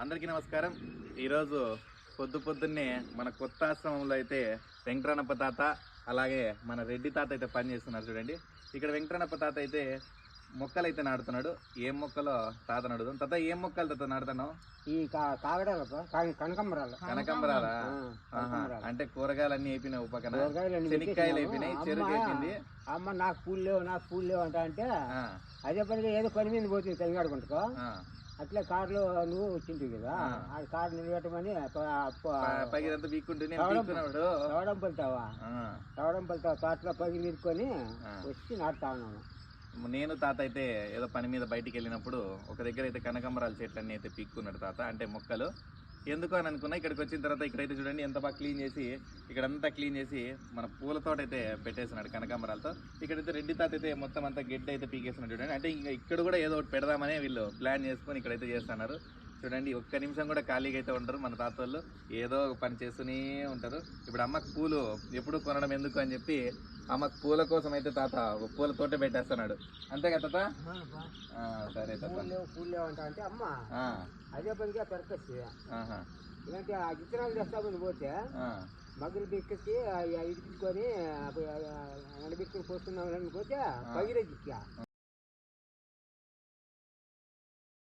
అందరికీ నమస్కారం. ఈరోజు పొద్దు పొద్దున్నే మన కొత్త ఆశ్రమంలో అయితే వెంకటరమణప్ప తాత అలాగే మన రెడ్డి తాత అయితే పని చేస్తున్నారు చూడండి. ఇక్కడ వెంకటరమణప్ప తాత అయితే మొక్కలు అయితే నాడుతున్నాడు ఏం మొక్కలో తాత నాడుదాం తాత ఏం మొక్కలు తాత నాడుతున్నావు ఈ కా- కాగడాలతో కా- కనకంబరాలు. కనకంబరాలా. అంటే కూరగాయలు అన్ని అయిపోయినాయి పక్కన శనక్కాయలు. అయిపోయినాయి చెరుకు అయిపోయింది అమ్మ నాకు పూలు లేవు నాకు పూలు లేవు అంట అంటే అదే పనిగా ఏదో పని మీద పోతుంది తెంగాడుకుంటుకో ఆ. అట్లే కారులో నువ్వు వచ్చింటివి కదా ఆ. కారు నిలబెట్టమని తవడం- బీక్కున్నాడు తవడం పలుతావా ఆ. తవడం పలుతావా తోటలో పగిలి ఆ. వచ్చి నాటుతా ఉన్నాము నేను తాత అయితే ఏదో పని మీద బయటికి వెళ్ళినప్పుడు ఒక దగ్గర అయితే కనకంబరాల చెట్లన్నీ అయితే పీక్కున్నాడు తాత అంటే మొక్కలు ఎందుకు అని అనుకున్నా ఇక్కడికి వచ్చిన తర్వాత ఇక్కడైతే చూడండి ఎంత బాగా క్లీన్ చేసి ఇక్కడంతా క్లీన్ చేసి మన పూలతోట అయితే పెట్టేస్తున్నాడు కనకాంబరాలతో. ఇక్కడైతే రెడ్డి తాత అయితే మొత్తం అంతా గడ్డి అయితే పీకేస్తున్నాడు చూడండి. అంటే ఇంకా ఇక్కడ కూడా ఏదో ఒకటి పెడదామనే వీళ్ళు ప్లాన్ చేసుకొని ఇక్కడైతే చేస్తున్నారు. చూడండి ఒక్క నిమిషం కూడా ఖాళీగా అయితే ఉంటారు మన తాత వాళ్ళు. ఏదో పని చేస్తూనే ఉంటారు. ఇప్పుడు అమ్మ పూలు ఎప్పుడు కొనడం ఎందుకు అని చెప్పి అమ్మకి పూల కోసం అయితే తాత పూల తోట పెట్టేస్తున్నాడు. అంతే కదా తాత? సరే తాత. పూలు అంట అమ్మ అదే పనిగా పెరకొచ్చి ఇలాంటి ఆ విత్తనాలు తెస్తామని పోతే మగ్గులు బిక్కెత్తి ఇడిపించుకొని ఎండబెట్టుకుని పోస్తున్నాం అనుకోతే పగిరే జిక్కా